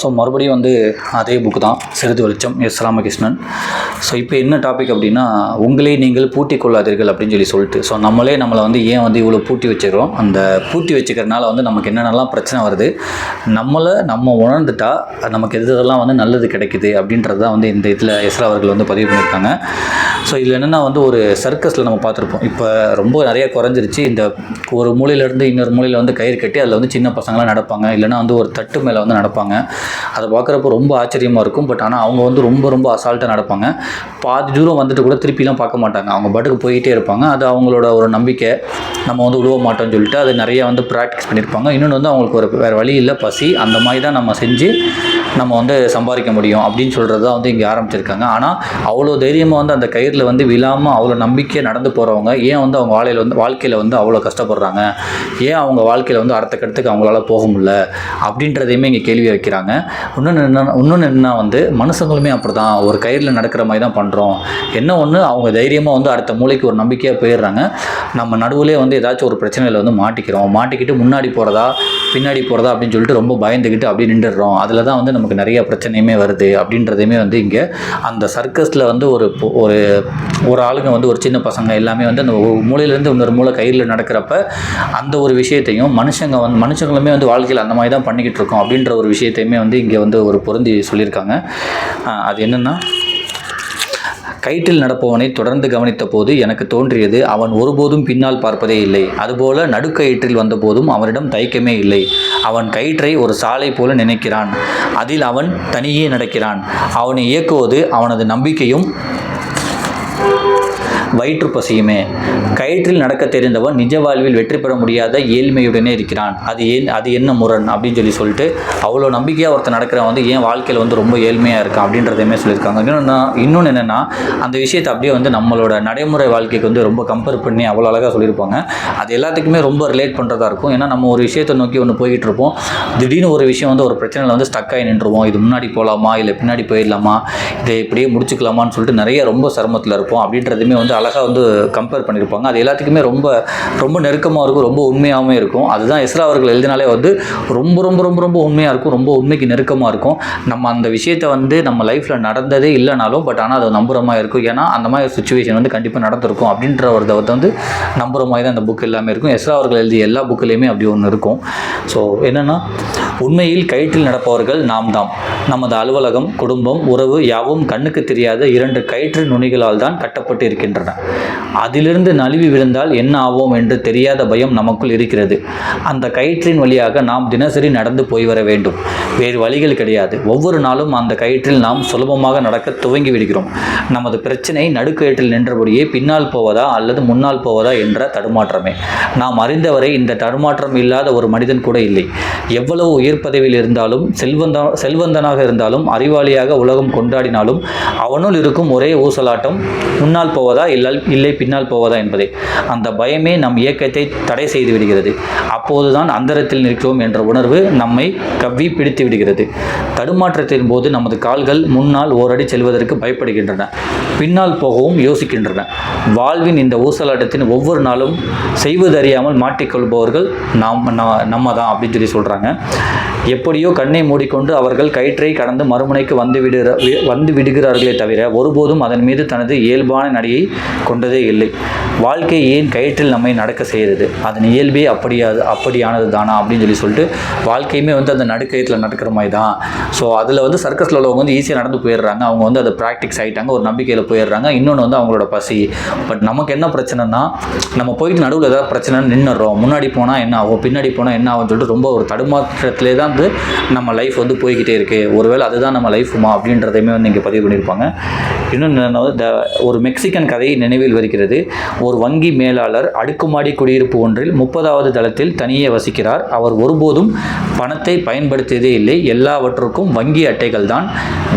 So மறுபடியும் வந்து அதே புக்கு தான் சிறிது வெளிச்சம் எஸ். ராமகிருஷ்ணன். ஸோ இப்போ என்ன டாபிக் அப்படின்னா உங்களே நீங்கள் பூட்டி கொள்ளாதீர்கள் அப்படின்னு சொல்லி சொல்லிட்டு. ஸோ நம்மளே நம்மளை வந்து ஏன் வந்து இவ்வளோ பூட்டி வச்சுக்கிறோம் அந்த பூட்டி வச்சுக்கிறனால வந்து நமக்கு என்னென்னலாம் பிரச்சனை வருது? நம்மளை நம்ம உணர்ந்துட்டா நமக்கு எது எதெல்லாம் வந்து நல்லது கிடைக்குது அப்படின்றது தான் வந்து இந்த இதில் எஸ்ரா அவர்கள் வந்து பதிவு பண்ணியிருக்காங்க. ஸோ இதில் என்னென்னா வந்து ஒரு சர்க்கஸில் நம்ம பார்த்துருப்போம். இப்போ ரொம்ப நிறைய குறைஞ்சிருச்சு. இந்த ஒரு மூலையிலேருந்து இன்னொரு மூலையில் வந்து கயிறு கட்டி அதில் வந்து சின்ன பசங்களாம் நடப்பாங்க. இல்லைன்னா வந்து ஒரு தட்டு மேலே வந்து நடப்பாங்க. அதை பார்க்குறப்ப ரொம்ப ஆச்சரியமாக இருக்கும். பட் ஆனால் அவங்க வந்து ரொம்ப ரொம்ப அசால்ட்டாக நடப்பாங்க. பாதி தூரம் வந்துட்டு கூட திருப்பிலாம் பார்க்க மாட்டாங்க. அவங்க பாட்டுக்கு போயிட்டே இருப்பாங்க. அது அவங்களோட ஒரு நம்பிக்கை. நம்ம வந்து உழுவ மாட்டோம்னு சொல்லிட்டு அது நிறைய வந்து ப்ராக்டிஸ் பண்ணியிருப்பாங்க. இன்னொன்று வந்து அவங்களுக்கு ஒரு வேறு வழி இல்லை பசி. அந்த மாதிரி தான் நம்ம செஞ்சு நம்ம வந்து சம்பாதிக்க முடியும். அப்படின்னு சொல்கிறது தான் வந்து இங்கே ஆரம்பிச்சிருக்காங்க. ஆனால் அவ்வளோ தைரியமாக வந்து அந்த கயிறு கயிறில் வந்து விழாமல் அவ்வளோ நம்பிக்கையாக நடந்து போகிறவங்க ஏன் வந்து அவங்க வாழையில் வந்து வாழ்க்கையில் வந்து அவ்வளோ கஷ்டப்படுறாங்க? ஏன் அவங்க வாழ்க்கையில் வந்து அடுத்த கட்டத்துக்கு அவங்களால போக முடியல? அப்படின்றதையுமே இங்கே கேள்வி வைக்கிறாங்க. இன்னொன்று என்ன இன்னொன்று என்ன வந்து மனுஷங்களுமே அப்படி தான் ஒரு கயிறில் நடக்கிற மாதிரி தான் பண்ணுறோம் என்ன ஒன்று அவங்க தைரியமாக வந்து அடுத்த மூளைக்கு ஒரு நம்பிக்கையாக போயிடுறாங்க. நம்ம நடுவுலே வந்து ஏதாச்சும் ஒரு பிரச்சனையில் வந்து மாட்டிக்கிறோம். மாட்டிக்கிட்டு முன்னாடி போகிறதா பின்னாடி போகிறதா அப்படின்னு சொல்லிட்டு ரொம்ப பயந்துக்கிட்டு அப்படி நின்றுடுறோம். அதில் தான் வந்து நமக்கு நிறைய பிரச்சனையுமே வருது அப்படின்றதையுமே வந்து இங்கே அந்த சர்க்கஸில் வந்து ஒரு ஒரு ஒரு ஆளுங்க வந்து ஒரு சின்ன பசங்க எல்லாமே வந்து அந்த மூலையிலேருந்து இன்னொரு மூளை கையில் நடக்கிறப்ப அந்த ஒரு விஷயத்தையும் மனுஷங்க வந்து மனுஷங்களுமே வந்து வாழ்க்கையில் அந்த மாதிரி தான் பண்ணிக்கிட்டு இருக்கோம் அப்படின்ற ஒரு விஷயத்தையுமே வந்து இங்கே வந்து ஒரு பொருந்தி சொல்லியிருக்காங்க. அது என்னென்னா கயிற்றில் நடப்பவனை தொடர்ந்து கவனித்த போது எனக்கு தோன்றியது அவன் ஒருபோதும் பின்னால் பார்ப்பதே இல்லை. அதுபோல நடுக்கயிற்றில் வந்தபோதும் அவனிடம் தயக்கமே இல்லை. அவன் கயிற்றை ஒரு சாலை போல நினைக்கிறான். அதில் அவன் தனியே நடக்கிறான். அவனை இயக்குவது அவனது நம்பிக்கையும் வயிற்று பசியுமே கயிற்றில் நடக்க தெரிந்தவன் நிஜ வாழ்வில் வெற்றி பெற முடியாத ஏழ்மையுடனே இருக்கிறான். அது ஏன் அது என்ன முரண் அப்படின்னு சொல்லி சொல்லிட்டு அவ்வளோ நம்பிக்கையாக ஒருத்தர் நடக்கிறவன் வந்து ஏன் வாழ்க்கையில் வந்து ரொம்ப ஏழ்மையாக இருக்கான் அப்படின்றதையுமே சொல்லியிருக்காங்க. இன்னொன்று இன்னொன்று என்னென்னா அந்த விஷயத்தை அப்படியே வந்து நம்மளோட நடைமுறை வாழ்க்கைக்கு வந்து ரொம்ப கம்பேர் பண்ணி அவ்வளோ அழகாக சொல்லியிருப்பாங்க. அது எல்லாத்துக்குமே ரொம்ப ரிலேட் பண்ணுறதா இருக்கும். ஏன்னா நம்ம ஒரு விஷயத்தை நோக்கி ஒன்று போய்கிட்டு இருப்போம். திடீர்னு ஒரு விஷயம் வந்து ஒரு பிரச்சனையில் வந்து ஸ்டக் ஆகி நின்றுவோம் இது முன்னாடி போகலாமா இல்லை பின்னாடி போயிடலாமா? இதை இப்படியே முடிச்சுக்கலாமான்னு சொல்லிட்டு நிறைய ரொம்ப சிரமத்தில் இருப்போம். அப்படின்றதுமே வந்து அழகாக வந்து கம்பேர் பண்ணியிருப்பாங்க அது எல்லாத்துக்குமே ரொம்ப ரொம்ப நெருக்கமாக இருக்கும் ரொம்ப உண்மையாகவும் இருக்கும். அதுதான் எஸ்ரா அவர்கள் எழுதினாலே வந்து ரொம்ப ரொம்ப ரொம்ப ரொம்ப உண்மையாக இருக்கும் ரொம்ப உண்மைக்கு நெருக்கமாக இருக்கும். நம்ம அந்த விஷயத்தை வந்து நம்ம லைஃப்பில் நடந்ததே இல்லைனாலும் பட் ஆனால் அதை நம்புகிற மாதிரி இருக்கும். ஏன்னா அந்த மாதிரி ஒரு சுச்சுவேஷன் வந்து கண்டிப்பாக நடந்திருக்கும் அப்படின்ற ஒரு இதை வந்து நம்புகிற மாதிரி தான் அந்த புக் எல்லாமே இருக்கும். எஸ்ரா அவர்கள் எழுதிய எல்லா புக்கிலையுமே அப்படி ஒன்று இருக்கும். ஸோ என்னென்னா உண்மையில் கயிற்றில் நடப்பவர்கள் நாம் தாம். நமது அலுவலகம் குடும்பம் உறவு யாவும் கண்ணுக்கு தெரியாத இரண்டு கயிற்று நுனிகளால் தான் கட்டப்பட்டு இருக்கின்றன அதிலிருந்து நழுவி விழுந்தால் என்ன ஆவோம் என்று தெரியாத பயம் நமக்குள் இருக்கிறது. அந்த கயிற்றின் வழியாக நாம் தினசரி நடந்து போய் வர வேண்டும். வேறு வழிகள் கிடையாது. ஒவ்வொரு நாளும் அந்த கயிற்றில் நாம் சுலபமாக நடக்க துவங்கி விடுகிறோம். நமது பிரச்சனை நடுக்கயிற்றில் நின்றபடியே பின்னால் போவதா அல்லது முன்னால் போவதா என்ற தடுமாற்றமே. நாம் அறிந்தவரை இந்த தடுமாற்றம் இல்லாத ஒரு மனிதன் கூட இல்லை. எவ்வளவு உயர் பதவியில் இருந்தாலும் செல்வந்த செல்வந்தனாக இருந்தாலும் அறிவாளியாக உலகம் கொண்டாடினாலும் அவனுள் இருக்கும் ஒரே ஊசலாட்டம் முன்னால் போவதா? இல்லால் இல்லை பின்னால் போவதா? என்பதே. அந்த பயமே நம் இயக்கத்தை தடை செய்து விடுகிறது. அப்போதுதான் அந்தரத்தில் நிற்கிறோம் என்ற உணர்வு நம்மை கவ்வி பிடித்து விடுகிறது. தடுமாற்றத்தின் போது நமது கால்கள் முன்னால் ஓரடி செல்வதற்கு பயப்படுகின்றன. பின்னால் போகவும் யோசிக்கின்றன. வாழ்வின் இந்த ஊசலாட்டத்தின் ஒவ்வொரு நாளும் செய்வதறியாமல் மாட்டிக்கொள்பவர்கள் நாம் நம்ம தான் அப்படின்னு சொல்லி சொல்கிறாங்க எப்படியோ கண்ணை மூடிக்கொண்டு அவர்கள் கயிற்று கடந்து மறுமுனைக்கு வந்து விடுகிற வி- வந்து விடுகிறார்களே தவிர ஒருபோதும் அதன் மீது தனது இயல்பான நடையை கொண்டதே இல்லை. வாழ்க்கை ஏன் கயிற்றில் நம்மை நடக்க செய்கிறது? அதன் இயல்பே அப்படியாது அப்படியானது தானா அப்படின்னு சொல்லி சொல்லிட்டு வாழ்க்கையுமே வந்து அந்த நடுக்கயத்தில் நடக்கிற மாதிரி தான் ஸோ அதில் வந்து சர்க்கஸில் உள்ளவங்க வந்து ஈஸியாக நடந்து போயிடுறாங்க. அவங்க வந்து அதை ப்ராக்டிக்ஸ் ஆகிட்டாங்க ஒரு நம்பிக்கையில் போயிடுறாங்க. இன்னொன்று வந்து அவங்களோட பசி. பட் நமக்கு என்ன பிரச்சனைனா நம்ம போயிட்டு நடுவில் ஏதாவது பிரச்சனை நின்றுறோம் முன்னாடி போனால் என்ன ஆகும் பின்னாடி போனால் என்ன ஆகும்னு சொல்லிட்டு ரொம்ப ஒரு தடுமாற்றத்திலே தான் வந்து நம்ம லைஃப் வந்து போய்கிட்டே இருக்குது ஒருவேளை அதுதான் நம்ம லைஃபுமா அப்படின்றதையுமே வந்து இங்கே பதிவு பண்ணியிருப்பாங்க. இன்னொன்று த ஒரு மெக்சிகன் கதையை நினைவில் வருகிறது. ஒரு வங்கி மேலாளர் அடுக்குமாடி குடியிருப்பு ஒன்றில் முப்பதாவது தளத்தில் தனியே வசிக்கிறார். அவர் ஒருபோதும் பணத்தை பயன்படுத்தியதே இல்லை. எல்லாவற்றுக்கும் வங்கி அட்டைகள் தான்.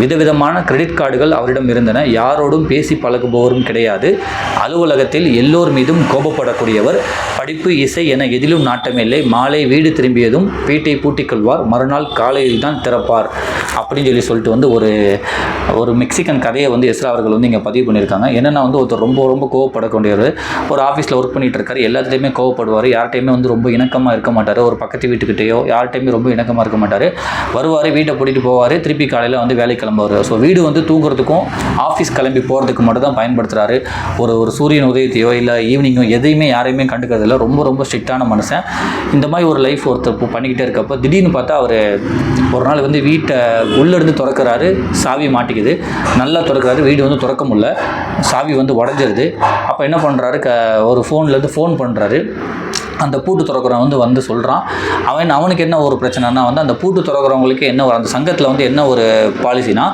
விதவிதமான கிரெடிட் கார்டுகள் அவரிடம் இருந்தன. யாரோடும் பேசி பழகுபவரும் கிடையாது. அலுவலகத்தில் எல்லோர் மீதும் கோபப்படக்கூடியவர். படிப்பு இசை என எதிலும் நாட்டமில்லை மாலை வீடு திரும்பியதும் வீட்டை பூட்டிக் கொள்வார். மறுநாள் காலையில் தான் திறப்பார். அப்படின்னு சொல்லி சொல்லிட்டு வந்து ஒரு ஒரு மெக்சிகன் கதையை வந்து எஸ்ரா அவர்கள் வந்து இங்கே பதிவு பண்ணியிருக்காங்க. என்னென்னா வந்து ஒருத்தர் ரொம்ப ரொம்ப கோவப்படக்கூடியவர். ஒரு ஆஃபீஸில் ஒர்க் பண்ணிட்டு இருக்காரு எல்லாத்துலேயுமே கோவப்படுவார். யார்கிட்டையுமே வந்து ரொம்ப இணக்கமாக இருக்க மாட்டார். ஒரு பக்கத்து வீட்டுக்கிட்டேயோ யார்கிட்டையுமே ரொம்ப இணக்கமாக இருக்க மாட்டார். வருவார் வீட்டை கூட்டிகிட்டு போவார். திருப்பி காலையில் வந்து வேலை கிளம்புவார். ஸோ வீடு வந்து தூங்குறதுக்கும் ஆஃபீஸ் கிளம்பி போகிறதுக்கு மட்டும் தான் பயன்படுத்துகிறாரு ஒரு ஒரு சூரியன் உதயத்தையோ இல்லை ஈவினிங்கோ எதையுமே யாரையுமே கண்டுக்கிறதில்ல. ரொம்ப ரொம்ப ஸ்ட்ரிக்டான மனுஷன். இந்த மாதிரி ஒரு லைஃப் ஒருத்தர் பண்ணிக்கிட்டே இருக்கப்போ திடீர்னு பார்த்தா அவர் ஒரு நாள் வந்து வீட்டை உள்ளேருந்து திறக்கிறாரு சாவி மாட்டிக்குது. நல்லா திறக்கிறாரு வீடு வந்து திறக்க முடில சாவி வந்து உடஞ்சிருது. அப்போ என்ன பண்ணுறாரு க ஒரு ஃபோன்லேருந்து ஃபோன் பண்ணுறாரு அந்த பூட்டு திறக்கிறவன் வந்து வந்து சொல்கிறான் அவன் அவனுக்கு என்ன ஒரு பிரச்சனைனா வந்து அந்த பூட்டு திறக்கிறவங்களுக்கு என்ன ஒரு அந்த சங்கத்தில் வந்து என்ன ஒரு பாலிசினா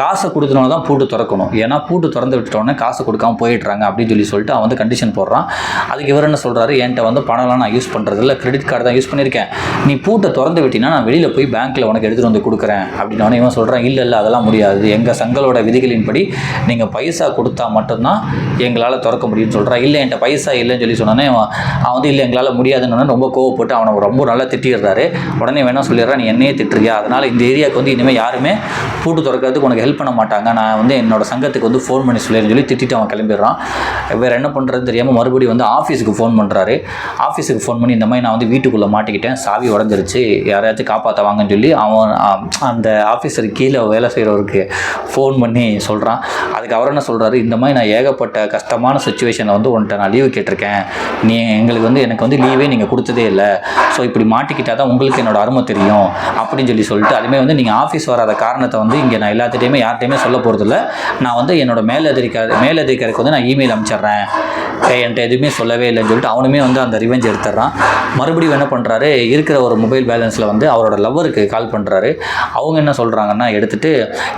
காசை கொடுத்தனால தான் பூட்டு திறக்கணும். ஏன்னா பூட்டு திறந்து விட்டுட்டோன்னே காசு கொடுக்காம போயிடுறாங்க அப்படின்னு சொல்லி சொல்லிட்டு அவன் வந்து கண்டிஷன் போடுறான். அதுக்கு இவர் என்ன சொல்கிறாரு என்கிட்ட வந்து பணம்லாம் நான் யூஸ் பண்ணுறது இல்லை. கிரெடிட் கார்டு தான் யூஸ் பண்ணியிருக்கேன். நீ பூட்டை திறந்து விட்டினா நான் வெளியில் போய் பேங்க்கில் உனக்கு எடுத்துகிட்டு வந்து கொடுக்குறேன். அப்படின்னு இவன் சொல்கிறான் இல்லை இல்லை அதெல்லாம் முடியாது. எங்கள் சங்களோட விதிகளின்படி நீங்கள் பைசா கொடுத்தா மட்டும்தான் எங்களால் திறக்க முடியும்னு சொல்கிறான் இல்லை என்கிட்ட பைசா இல்லைன்னு சொல்லி சொன்னோன்னே அவன் வந்து இல்லை எங்களால் முடியாதுன்னு ரொம்ப கோவப்பட்டு அவனை ரொம்ப நல்லா திட்டிடுறாரு. உடனே வேணா சொல்லிடுறான் நீ என்னையே திட்டுறியா? அதனால் இந்த ஏரியாவுக்கு வந்து இனிமேல் யாருமே பூட்டு திறக்கிறதுக்கு உனக்கு ஹெல்ப் பண்ண மாட்டாங்க. நான் வந்து என்னோட சங்கத்துக்கு வந்து ஃபோன் பண்ணி சொல்லிடுறேன்னு சொல்லி திட்டிட்டு அவன் கிளம்பிடுறான். வேறு என்ன பண்ணுறதுன்னு தெரியாமல் மறுபடியும் வந்து ஆஃபீஸுக்கு ஃபோன் பண்ணுறாரு ஆஃபீஸுக்கு ஃபோன் பண்ணி இந்த மாதிரி நான் வந்து வீட்டுக்குள்ளே மாட்டிக்கிட்டேன். சாவி உடஞ்சிருச்சு. யாரையாச்சும் காப்பாற்றவாங்கன்னு சொல்லி அவன் அந்த ஆஃபீஸர் கீழே வேலை செய்கிறவருக்கு ஃபோன் பண்ணி சொல்கிறான் அதுக்கு அவர் என்ன சொல்கிறாரு இந்த மாதிரி நான் ஏகப்பட்ட கஷ்டமான சுச்சுவேஷனில் வந்து உன்கிட்ட நான் லீவு கேட்டிருக்கேன். நீ எங்களுக்கு வந்து எனக்கு வந்து லீவே நீங்கள் கொடுத்ததே இல்லை. ஸோ இப்படி மாட்டிக்கிட்டால் தான் உங்களுக்கு என்னோட அருமை தெரியும் அப்படின்னு சொல்லி சொல்லிட்டு அதுமாதிரி வந்து நீங்கள் ஆஃபீஸ் வராத காரணத்தை வந்து இங்கே நான் எல்லாத்துட்டையுமே யார்கிட்டையுமே சொல்ல போகிறதில்ல நான் வந்து என்னோட மேலதிகாரி மேலதிகாரிக்கு வந்து நான் இமெயில் அனுப்பிச்சிட்றேன். என்கிட்ட எதுவுமே சொல்லவே இல்லைன்னு சொல்லிட்டு அவனுமே வந்து அந்த ரிவெஞ்ச் எடுத்துடுறான். மறுபடியும் என்ன பண்ணுறாரு இருக்கிற ஒரு மொபைல் பேலன்ஸில் வந்து அவரோட லவ்வருக்கு கால் பண்ணுறாரு அவங்க என்ன சொல்கிறாங்கன்னா எடுத்துட்டு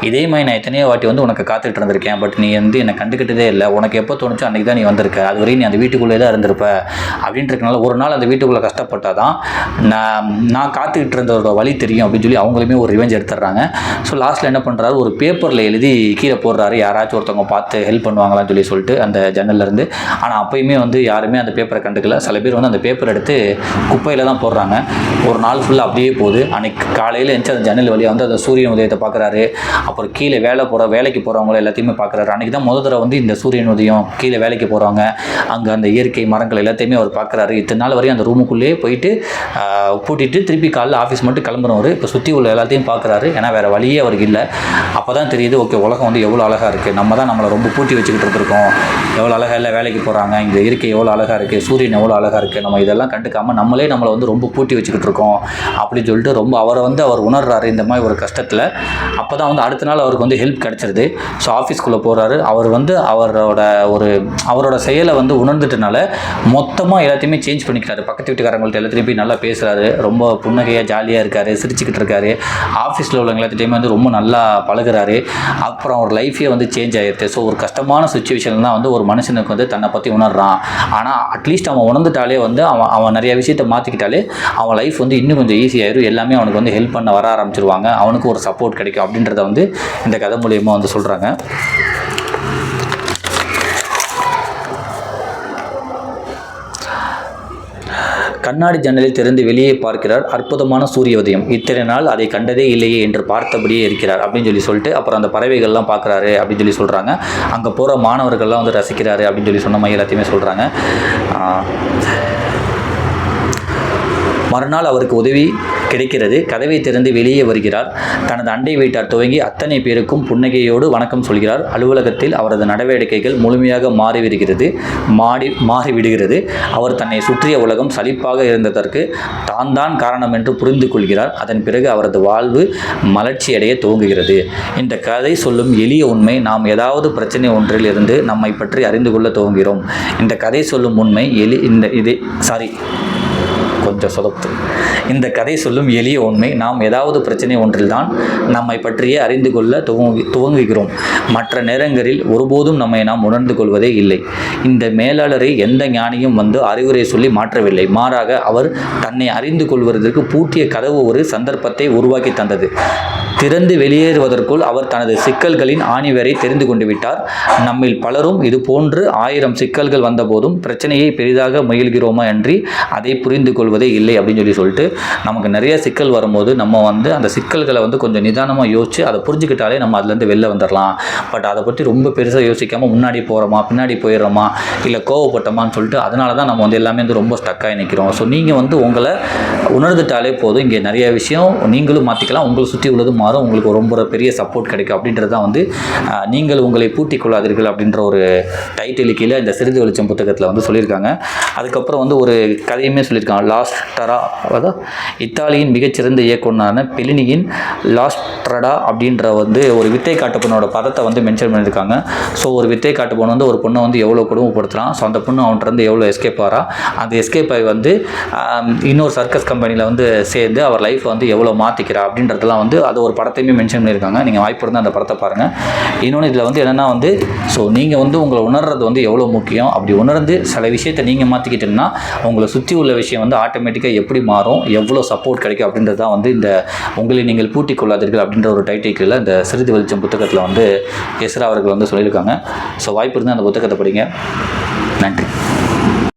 இதே மாதிரி நான் எத்தனையோ வாட்டி வந்து உனக்கு காத்துட்டு இருந்திருக்கேன். பட் நீ வந்து என்னை கண்டுக்கிட்டதே இல்லை. உனக்கு எப்போ தோணுச்சோ அன்றைக்கி தான் நீ வந்திருக்க. அது வரையும் நீ அந்த வீட்டுக்குள்ளே தான் இருந்திருப்ப. அப்படின்றதுனால ஒரு நாள் அந்த வீட்டுக்குள்ளே கஷ்டப்பட்டால் தான் நான் நான் காத்துக்கிட்டு இருந்ததோட வழி தெரியும். அப்படின்னு சொல்லி அவங்களுமே ஒரு ரிவெஞ்ச் எடுத்துடுறாங்க. ஸோ லாஸ்ட்டில் என்ன பண்ணுறாரு ஒரு பேப்பரில் எழுதி கீழே போடுறாரு. யாராச்சும் ஒருத்தவங்க பார்த்து ஹெல்ப் பண்ணுவாங்களான்னு சொல்லி சொல்லிட்டு அந்த ஜன்னல்லேருந்து ஆனால் ஆனால் அப்பயுமே வந்து யாருமே அந்த பேப்பரை கண்டுக்கல. சில பேர் வந்து அந்த பேப்பர் எடுத்து குப்பையில் தான் போடுறாங்க. ஒரு நாள் ஃபுல்லாக அப்படியே போகுது. அன்னைக்கு காலையில் எழுந்துச்சு அந்த ஜன்னல் வழியாக வந்து அந்த சூரியன் உதயத்தை பார்க்குறாரு அப்புறம் கீழே வேலை போகிற வேலைக்கு போகிறவங்கள எல்லாத்தையுமே பார்க்குறாரு அன்றைக்கி தான் முதல் தடவை வந்து இந்த சூரியன் உதயம் கீழே வேலைக்கு போகிறவங்க அங்கே அந்த இயற்கை மரங்கள் எல்லாத்தையுமே அவர் பார்க்குறாரு இத்தனை நாள் வரையும் அந்த ரூமுக்குள்ளேயே போயிட்டு பூட்டிட்டு திருப்பி காலைல ஆஃபீஸ் மட்டும் கிளம்புறவர். இப்போ சுற்றி உள்ள எல்லாத்தையும் பார்க்குறாரு ஏன்னா வேறு வழியே அவருக்கு இல்லை. அப்போ தான் தெரியுது ஓகே உலகம் வந்து எவ்வளோ அழகாக இருக்குது நம்ம தான் நம்மளை ரொம்ப பூட்டி வச்சுக்கிட்டு இருந்திருக்கோம். எவ்வளோ அழகாக இல்லை வேலைக்கு போகிறாங்க இந்த இயற்கை எவ்வளோ அழகாக இருக்குது சூரியன் எவ்வளோ அழகாக இருக்குது நம்ம இதெல்லாம் கண்டுக்காமல் நம்மளே நம்மளை வந்து ரொம்ப பூட்டி வச்சுக்கிட்டு இருக்கோம் அப்படின்னு சொல்லிட்டு ரொம்ப அவரை வந்து அவர் உணர்றாரு இந்த மாதிரி ஒரு கஷ்டத்தில். அப்போ தான் வந்து அடுத்த நாள் அவருக்கு வந்து ஹெல்ப் கிடச்சிருது. ஸோ ஆஃபீஸ்க்குள்ளே போகிறாரு அவர் வந்து அவரோட ஒரு அவரோட செயலை வந்து உணர்ந்துட்டனால மொத்தமாக எல்லாத்தையுமே சேஞ்ச் பண்ணிக்கிறாரு பக்கத்து வீட்டுக்காரங்கள்ட்ட எல்லாத்தையும் போய் நல்லா பேசுகிறாரு ரொம்ப புன்னகையாக ஜாலியாக இருக்கார் சிரிச்சுக்கிட்டு இருக்காரு. ஆஃபீஸில் உள்ளவங்க எல்லாத்தையுமே வந்து ரொம்ப நல்லா பழகுறாரு. அப்புறம் அவர் லைஃபே வந்து சேஞ்ச் ஆகிடுது ஸோ ஒரு கஷ்டமான சுச்சுவேஷன் தான் வந்து ஒரு மனுஷனுக்கு வந்து தன்னை பற்றி உணர்றான். ஆனால் அட்லீஸ்ட் அவன் உணர்ந்துட்டாலே வந்து அவன் அவன் நிறைய விஷயத்தை மாற்றிக்கிட்டாலே அவன் லைஃப் வந்து இன்னும் கொஞ்சம் ஈஸியாயிரும் எல்லாமே அவனுக்கு வந்து ஹெல்ப் பண்ண வர ஆரம்பிச்சிருவாங்க. அவனுக்கு ஒரு சப்போர்ட் கிடைக்கும் அப்படின்றத வந்து இந்த கதை மூலியமாக வந்து சொல்கிறாங்க கண்ணாடி ஜன்னலில் திறந்து வெளியே பார்க்கிறார். அற்புதமான சூரிய உதயம். இத்தனை நாள் அதை கண்டதே இல்லையே என்று பார்த்தபடியே இருக்கிறார். அப்படின்னு சொல்லி சொல்லிட்டு அப்புறம் அந்த பறவைகள்லாம் பார்க்குறாரு அப்படின்னு சொல்லி சொல்கிறாங்க அங்கே போகிற மாணவர்கள்லாம் வந்து ரசிக்கிறாரு அப்படின்னு சொல்லி சொன்ன மாதிரி எல்லாத்தையுமே சொல்கிறாங்க மறுநாள் அவருக்கு உதவி. கிடைக்கிறது. கதவை திறந்து வெளியே வருகிறார். தனது அண்டை வீட்டார் துவங்கி அத்தனை பேருக்கும் புன்னகையோடு வணக்கம் சொல்கிறார். அலுவலகத்தில் அவரது நடவடிக்கைகள் முழுமையாக மாறிவிடுகிறது. மாறி மாறிவிடுகிறது. அவர் தன்னை சுற்றிய உலகம் சலிப்பாக இருந்ததற்கு தான் தான் காரணம் என்று புரிந்து கொள்கிறார். அதன் பிறகு அவரது வாழ்வு மலர்ச்சியடைய துவங்குகிறது. இந்த கதை சொல்லும் எளிய உண்மை நாம் ஏதாவது பிரச்சனை ஒன்றில் இருந்து நம்மை பற்றி அறிந்து கொள்ள துவங்குகிறோம். இந்த கதை சொல்லும் உண்மை எளி இந்த இது சாரி கொஞ்சம் சொதப்பு இந்த கதை சொல்லும் எளிய உண்மை நாம் ஏதாவது பிரச்சனை ஒன்றில்தான் நம்மை பற்றியே அறிந்து கொள்ள துவங்கி துவங்குகிறோம். மற்ற நேரங்களில் ஒருபோதும் நம்மை நாம் உணர்ந்து கொள்வதே இல்லை. இந்த மேலாளரை எந்த ஞானியும் வந்து அறிவுரை சொல்லி மாற்றவில்லை. மாறாக அவர் தன்னை அறிந்து கொள்வதற்கு பூட்டிய கதவு ஒரு சந்தர்ப்பத்தை உருவாக்கி தந்தது. திறந்து வெளியேறுவதற்குள் அவர் தனது சிக்கல்களின் ஆணிவரை தெரிந்து கொண்டு விட்டார். நம்மில் பலரும் இது போன்று ஆயிரம் சிக்கல்கள் வந்தபோதும் பிரச்சனையை பெரிதாக முயல்கிறோமா அன்றி அதை புரிந்து கொள்வது போகிறதே இல்லை அப்படின்னு சொல்லி சொல்லிட்டு நமக்கு நிறைய சிக்கல் வரும்போது நம்ம வந்து அந்த சிக்கல்களை வந்து கொஞ்சம் நிதானமாக யோசிச்சு அதை புரிஞ்சுக்கிட்டாலே நம்ம அதுலேருந்து வெளில வந்துடலாம். பட் அதை பற்றி ரொம்ப பெருசாக யோசிக்காமல் முன்னாடி போகிறோமா பின்னாடி போயிடுறோமா இல்லை கோவப்பட்டோமான்னு சொல்லிட்டு அதனால தான் நம்ம வந்து எல்லாமே வந்து ரொம்ப ஸ்டக்காகி நிற்கிறோம் ஸோ நீங்கள் வந்து உங்களை உணர்ந்துட்டாலே போதும். இங்கே நிறைய விஷயம் நீங்களும் மாற்றிக்கலாம் உங்களை சுற்றி உள்ளது மாறும். உங்களுக்கு ரொம்ப பெரிய சப்போர்ட் கிடைக்கும் அப்படின்றது தான் வந்து நீங்கள் உங்களை பூட்டிக் கொள்ளாதீர்கள் அப்படின்ற ஒரு டைட்டில் கீழே இந்த சிறிது வெளிச்சம் புத்தகத்தில் வந்து சொல்லியிருக்காங்க. அதுக்கப்புறம் வந்து ஒரு கதையுமே சொல்லியிருக்காங்க. லாஸ்ட் டரா அதாவது இத்தாலியின் மிகச்சிறந்த இயக்குனரான பெலினியின் லாஸ்ட்ரடா அப்படின்ற வந்து ஒரு வித்தை காட்டுப்பனோட பதத்தை வந்து மென்ஷன் பண்ணியிருக்காங்க. ஸோ ஒரு வித்தை காட்டுப்பன் வந்து ஒரு பொண்ணை வந்து எவ்வளோ குடும்பப்படுத்துகிறான் ஸோ அந்த பொண்ணு அவன்கிட்ட எவ்வளோ எஸ்கேப் ஆகிறா அந்த எஸ்கேப் ஆகி வந்து இன்னொரு சர்க்கஸ் கம்பெனியில் வந்து சேர்ந்து அவர் லைஃப் வந்து எவ்வளோ மாற்றிக்கிறா அப்படின்றதெல்லாம் வந்து அது ஒரு படத்தையுமே மென்ஷன் பண்ணியிருக்காங்க. நீங்கள் வாய்ப்பு இருந்தால் அந்த படத்தை பாருங்கள் இன்னொன்று இதில் வந்து என்னென்னா வந்து ஸோ நீங்கள் வந்து உங்களை உணர்றது வந்து எவ்வளோ முக்கியம்? அப்படி உணர்ந்து சில விஷயத்தை நீங்கள் மாற்றிக்கிட்டீங்கன்னா உங்களை சுற்றி உள்ள விஷயம் வந்து ஆட்டோமேட்டிக்காக எப்படி மாறும் எவ்வளோ சப்போர்ட் கிடைக்கும் அப்படின்றது தான் வந்து இந்த உங்களை நீங்கள் பூட்டிக் கொள்ளாதீர்கள் அப்படின்ற ஒரு டைட்டில் இந்த சிறிது வெளிச்சம் புத்தகத்தில் வந்து எஸ்ரா அவர்கள் வந்து சொல்லியிருக்காங்க. ஸோ வாய்ப்பு இருந்தால் அந்த புத்தகத்தை படிங்க. நன்றி.